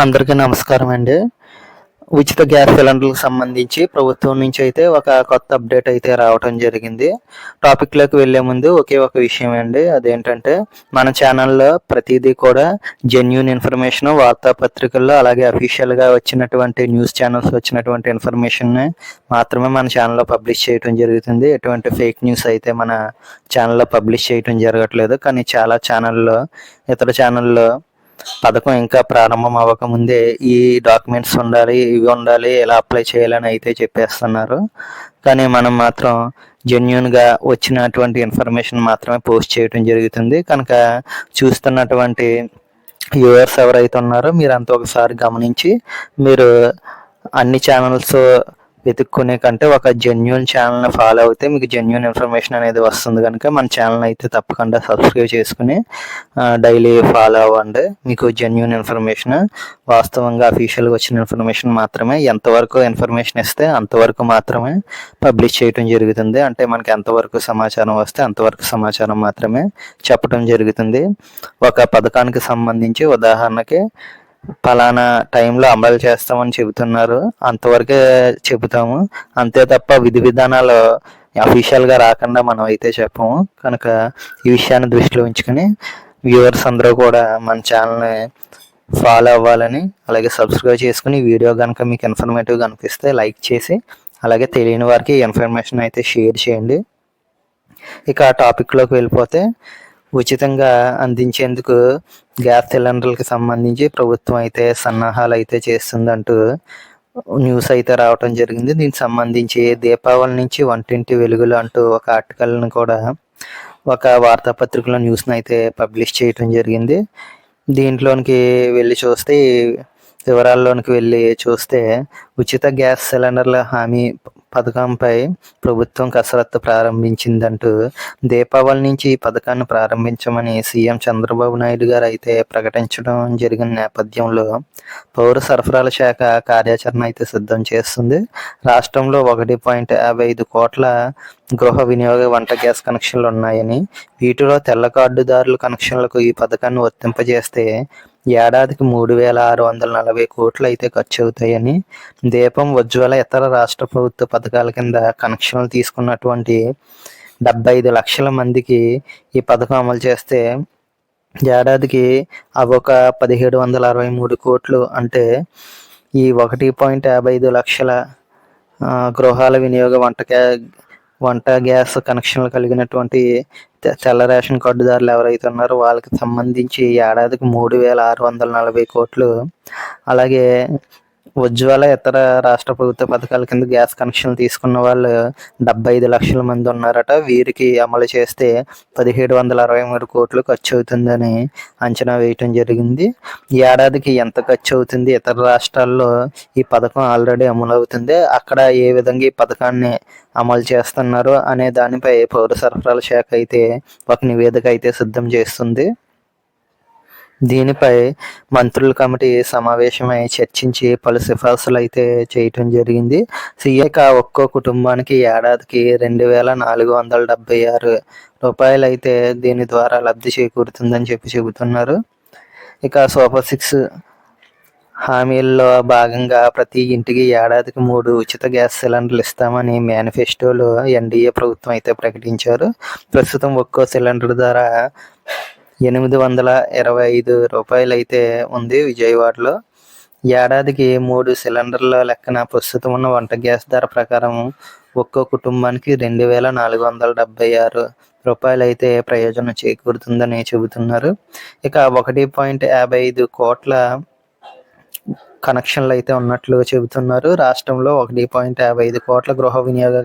అందరికీ నమస్కారం అండి. ఉచిత గ్యాస్ సిలిండర్లకు సంబంధించి ప్రభుత్వం నుంచి అయితే ఒక కొత్త అప్డేట్ అయితే రావటం జరిగింది. టాపిక్లోకి వెళ్ళే ముందు ఒకే ఒక విషయం అండి. అదేంటంటే మన ఛానల్లో ప్రతిదీ కూడా జెన్యున్ ఇన్ఫర్మేషన్ వార్తాపత్రికల్లో అలాగే అఫీషియల్గా వచ్చినటువంటి న్యూస్ ఛానల్స్ వచ్చినటువంటి ఇన్ఫర్మేషన్ని మాత్రమే మన ఛానల్లో పబ్లిష్ చేయడం జరుగుతుంది. ఎటువంటి ఫేక్ న్యూస్ అయితే మన ఛానల్లో పబ్లిష్ చేయడం జరగట్లేదు. కానీ చాలా ఛానల్లో ఇతర ఛానల్లో పథకం ఇంకా ప్రారంభం అవ్వకముందే ఈ డాక్యుమెంట్స్ ఉండాలి ఇవి ఉండాలి ఎలా అప్లై చేయాలని అయితే చెప్పేస్తున్నారు. కానీ మనం మాత్రం జెన్యున్గా వచ్చినటువంటి ఇన్ఫర్మేషన్ మాత్రమే పోస్ట్ చేయడం జరుగుతుంది. కనుక చూస్తున్నటువంటి వ్యూవర్స్ ఎవరైతే ఉన్నారో మీరు అంత ఒకసారి గమనించి మీరు అన్ని ఛానల్స్ వెతుక్కునే కంటే ఒక జెన్యున్ ఛానల్ని ఫాలో అయితే మీకు జెన్యున్ ఇన్ఫర్మేషన్ అనేది వస్తుంది కనుక మన ఛానల్ అయితే తప్పకుండా సబ్స్క్రైబ్ చేసుకుని డైలీ ఫాలో అవ్వండి. మీకు జెన్యున్ ఇన్ఫర్మేషన్ వాస్తవంగా అఫీషియల్గా వచ్చిన ఇన్ఫర్మేషన్ మాత్రమే. ఎంతవరకు ఇన్ఫర్మేషన్ ఇస్తే అంతవరకు మాత్రమే పబ్లిష్ చేయడం జరుగుతుంది. అంటే మనకి ఎంతవరకు సమాచారం వస్తే అంతవరకు సమాచారం మాత్రమే చెప్పడం జరుగుతుంది. ఒక పథకానికి సంబంధించి ఉదాహరణకి ఫలానా టైంలో అమలు చేస్తామని చెబుతున్నారు. అంతవరకే చెబుతాము. అంతే తప్ప విధి విధానాలు అఫీషియల్గా రాకుండా మనం అయితే చెప్పము. కనుక ఈ విషయాన్ని దృష్టిలో ఉంచుకొని వ్యూవర్స్ అందరూ కూడా మన ఛానల్ని ఫాలో అవ్వాలని అలాగే సబ్స్క్రైబ్ చేసుకుని వీడియో కనుక మీకు ఇన్ఫర్మేటివ్ కనిపిస్తే లైక్ చేసి అలాగే తెలియని వారికి ఇన్ఫర్మేషన్ అయితే షేర్ చేయండి. ఇక ఆ టాపిక్లోకి వెళ్ళిపోతే ఉచితంగా అందించేందుకు గ్యాస్ సిలిండర్లకు సంబంధించి ప్రభుత్వం అయితే సన్నాహాలు అయితే చేస్తుందంటూ న్యూస్ అయితే రావటం జరిగింది. దీనికి సంబంధించి దీపావళి నుంచి వంటింటి వెలుగులు అంటూ ఒక ఆర్టికల్ని కూడా ఒక వార్తాపత్రికలో న్యూస్ని అయితే పబ్లిష్ చేయటం జరిగింది. దీంట్లోనికి వెళ్ళి చూస్తే వివరాల్లోనికి వెళ్ళి చూస్తే ఉచిత గ్యాస్ సిలిండర్ల హామీ పథకంపై ప్రభుత్వం కసరత్తు ప్రారంభించిందంటూ దీపావళి నుంచి ఈ పథకాన్ని ప్రారంభించమని సీఎం చంద్రబాబు నాయుడు గారు అయితే ప్రకటించడం జరిగిన నేపథ్యంలో పౌర సరఫరాల శాఖ కార్యాచరణ అయితే సిద్ధం చేస్తుంది. రాష్ట్రంలో ఒకటి పాయింట్ యాభై ఐదు కోట్ల గృహ వినియోగ వంట గ్యాస్ కనెక్షన్లు ఉన్నాయని వీటిలో తెల్ల కార్డుదారుల కనెక్షన్లకు ఈ పథకాన్ని వర్తింపజేస్తే ఏడాదికి మూడు వేల ఆరు వందల నలభై కోట్లు అయితే ఖర్చు అవుతాయని దీపం ఉజ్వల ఇతర రాష్ట్ర ప్రభుత్వ పథకాల కింద కనెక్షన్లు తీసుకున్నటువంటి డెబ్బై ఐదు లక్షల మందికి ఈ పథకం అమలు చేస్తే ఏడాదికి అవి ఒక పదిహేడు వందల అరవై మూడు కోట్లు అంటే ఈ ఒకటి పాయింట్ యాభై ఐదు లక్షల గృహాల వినియోగ వంట వంట గ్యాస్ కనెక్షన్లు కలిగినటువంటి తెల్ల రేషన్ కార్డుదారులు ఎవరైతే ఉన్నారో వాళ్ళకి సంబంధించి ఏడాదికి మూడు వేల ఆరు వందల నలభై కోట్లు అలాగే ఉజ్వల ఇతర రాష్ట్ర ప్రభుత్వ పథకాల కింద గ్యాస్ కనెక్షన్లు తీసుకున్న వాళ్ళు డెబ్బై ఐదు లక్షల మంది ఉన్నారట. వీరికి అమలు చేస్తే పదిహేడు వందల అరవై మూడు కోట్లు ఖర్చు అవుతుందని అంచనా వేయటం జరిగింది. ఏడాదికి ఎంత ఖర్చు అవుతుంది? ఇతర రాష్ట్రాల్లో ఈ పథకం ఆల్రెడీ అమలు అవుతుంది. అక్కడ ఏ విధంగా ఈ పథకాన్ని అమలు చేస్తున్నారు అనే దానిపై పౌర సరఫరాల శాఖ అయితే ఒక నివేదిక అయితే సిద్ధం చేస్తుంది. దీనిపై మంత్రుల కమిటీ సమావేశమై చర్చించి పలు సిఫార్సులు అయితే చేయటం జరిగింది. సీఏక ఒక్కో కుటుంబానికి ఏడాదికి రెండు వేల నాలుగు వందల డెబ్బై ఆరు రూపాయలు అయితే దీని ద్వారా లబ్ధి చేకూరుతుందని చెప్పి చెబుతున్నారు. ఇక సూపర్ సిక్స్ హామీల్లో భాగంగా ప్రతి ఇంటికి ఏడాదికి మూడు ఉచిత గ్యాస్ సిలిండర్లు ఇస్తామని మేనిఫెస్టోలో ఎన్డీఏ ప్రభుత్వం అయితే ప్రకటించారు. ప్రస్తుతం ఒక్కో సిలిండర్ ధర ఎనిమిది వందల ఇరవై ఐదు రూపాయలు అయితే ఉంది విజయవాడలో. ఏడాదికి మూడు సిలిండర్ల లెక్కన ప్రస్తుతం ఉన్న వంట గ్యాస్ ధర ప్రకారం ఒక్కో కుటుంబానికి రెండు వేల నాలుగు వందల డెబ్బై ఆరు రూపాయలు అయితే ప్రయోజనం చేకూరుతుందని చెబుతున్నారు. ఇక ఒకటి పాయింట్ యాభై ఐదు కోట్ల కనెక్షన్లు అయితే ఉన్నట్లు చెబుతున్నారు. రాష్ట్రంలో ఒకటి పాయింట్ యాభై ఐదు కోట్ల గృహ వినియోగ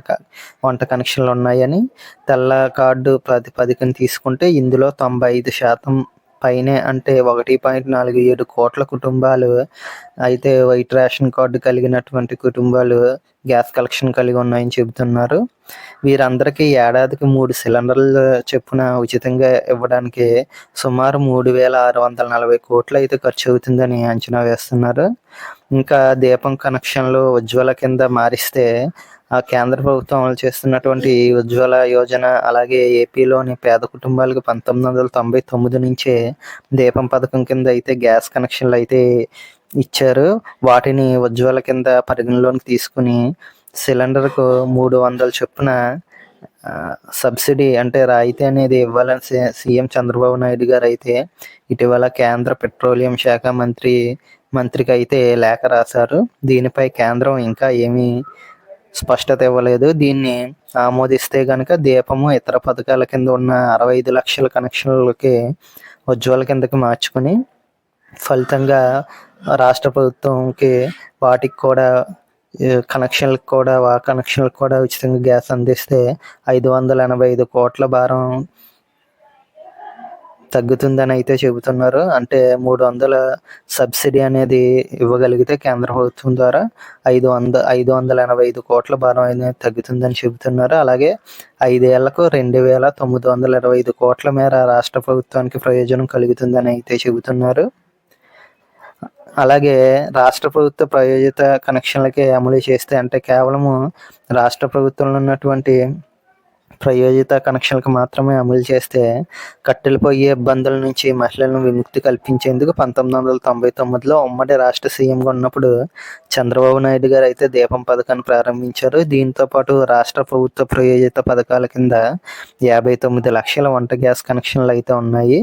వంట కనెక్షన్లు ఉన్నాయని తెల్ల కార్డు ప్రాతిపదికన తీసుకుంటే ఇందులో తొంభై ఐదు శాతం పైనే అంటే ఒకటి పాయింట్ నాలుగు ఏడు కోట్ల కుటుంబాలు అయితే వైట్ రేషన్ కార్డు కలిగినటువంటి కుటుంబాలు గ్యాస్ కలెక్షన్ కలిగి ఉన్నాయని చెబుతున్నారు. వీరందరికీ ఏడాదికి మూడు సిలిండర్లు చొప్పున ఉచితంగా ఇవ్వడానికి సుమారు మూడు వేల ఆరు వందల నలభై కోట్లు అయితే ఖర్చు అవుతుందని అంచనా వేస్తున్నారు. ఇంకా దీపం కనెక్షన్లు ఉజ్వల కింద మారిస్తే కేంద్ర ప్రభుత్వం అమలు చేస్తున్నటువంటి ఉజ్వల యోజన అలాగే ఏపీలోని పేద కుటుంబాలకు పంతొమ్మిది వందల తొంభై తొమ్మిది నుంచే దీపం పథకం కింద అయితే గ్యాస్ కనెక్షన్లు అయితే ఇచ్చారు. వాటిని ఉజ్వల కింద పరిగణలోకి తీసుకుని సిలిండర్కు మూడు వందల చొప్పున సబ్సిడీ అంటే రాయితీ అనేది ఇవ్వాలని సీఎం చంద్రబాబు నాయుడు గారు అయితే ఇటీవల కేంద్ర పెట్రోలియం శాఖ మంత్రి మంత్రికి అయితే లేఖ రాశారు. దీనిపై కేంద్రం ఇంకా ఏమీ స్పష్టత ఇవ్వలేదు. దీన్ని ఆమోదిస్తే కనుక దీపము ఇతర పథకాల కింద ఉన్న అరవై ఐదు లక్షల కనెక్షన్లకి ఉజ్వల కిందకి మార్చుకుని ఫలితంగా రాష్ట్ర ప్రభుత్వంకి వాటికి కూడా కనెక్షన్లకు కూడా ఆ కనెక్షన్లకు కూడా ఉచితంగా గ్యాస్ అందిస్తే ఐదు వందల ఎనభై ఐదు కోట్ల భారం తగ్గుతుందని అయితే చెబుతున్నారు. అంటే మూడు వందల సబ్సిడీ అనేది ఇవ్వగలిగితే కేంద్ర ప్రభుత్వం ద్వారా ఐదు వంద ఐదు వందల ఎనభై ఐదు కోట్ల భారం అనేది తగ్గుతుందని చెబుతున్నారు. అలాగే ఐదేళ్ళకు రెండు వేల తొమ్మిది వందల ఇరవై ఐదు కోట్ల మేర రాష్ట్ర ప్రభుత్వానికి ప్రయోజనం కలుగుతుందని అయితే చెబుతున్నారు. అలాగే రాష్ట్ర ప్రభుత్వ ప్రయోజిత కనెక్షన్లకే అమలు చేస్తే అంటే కేవలము రాష్ట్ర ప్రభుత్వంలో ఉన్నటువంటి ప్రయోజిత కనెక్షన్లకు మాత్రమే అమలు చేస్తే కట్టెలిపోయే ఇబ్బందుల నుంచి మహిళలను విముక్తి కల్పించేందుకు పంతొమ్మిది వందల తొంభై తొమ్మిదిలో ఉమ్మడి రాష్ట్ర సీఎంగా ఉన్నప్పుడు చంద్రబాబు నాయుడు గారు అయితే దీపం పథకాన్ని ప్రారంభించారు. దీంతో పాటు రాష్ట్ర ప్రభుత్వ ప్రయోజిత పథకాల కింద యాభై తొమ్మిది లక్షల వంట గ్యాస్ కనెక్షన్లు అయితే ఉన్నాయి.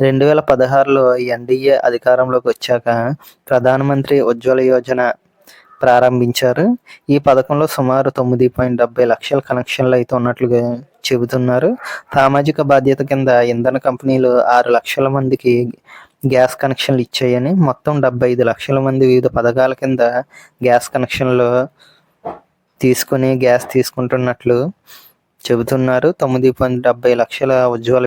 రెండు వేల పదహారులో ఎన్డీఏ అధికారంలోకి వచ్చాక ప్రధానమంత్రి ఉజ్వల యోజన ప్రారంభించారు. ఈ పథకంలో సుమారు తొమ్మిది పాయింట్ డెబ్బై లక్షల కనెక్షన్లు అయితే ఉన్నట్లుగా చెబుతున్నారు. సామాజిక బాధ్యత కింద ఇంధన కంపెనీలు ఆరు లక్షల మందికి గ్యాస్ కనెక్షన్లు ఇచ్చాయని మొత్తం డెబ్బై ఐదు లక్షల మంది వివిధ పథకాల కింద గ్యాస్ కనెక్షన్లు తీసుకుని గ్యాస్ తీసుకుంటున్నట్లు చెబుతున్నారు. తొమ్మిది పాయింట్ డెబ్బై లక్షల ఉజ్వల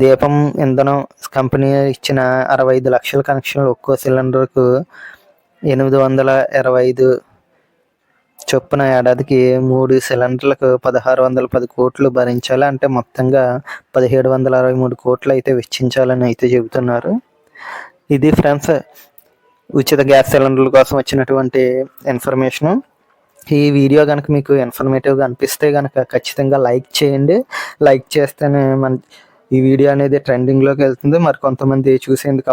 దీపం ఇంధనం కంపెనీ ఇచ్చిన అరవై ఐదు లక్షల కనెక్షన్లు ఒక్కో సిలిండర్కు ఎనిమిది వందల ఇరవై ఐదు చొప్పున ఏడాదికి మూడు సిలిండర్లకు పదహారు వందల పది కోట్లు భరించాలి. అంటే మొత్తంగా పదిహేడు వందల అరవై మూడు కోట్లు అయితే వెచ్చించాలని అయితే చెబుతున్నారు. ఇది ఫ్రెండ్స్ ఉచిత గ్యాస్ సిలిండర్ల కోసం వచ్చినటువంటి ఇన్ఫర్మేషను. ఈ వీడియో కనుక మీకు ఇన్ఫర్మేటివ్గా అనిపిస్తే కనుక ఖచ్చితంగా లైక్ చేయండి. లైక్ చేస్తేనే మన ఈ వీడియో అనేది ట్రెండింగ్లోకి వెళ్తుంది. మరి కొంతమంది చూసేందుకు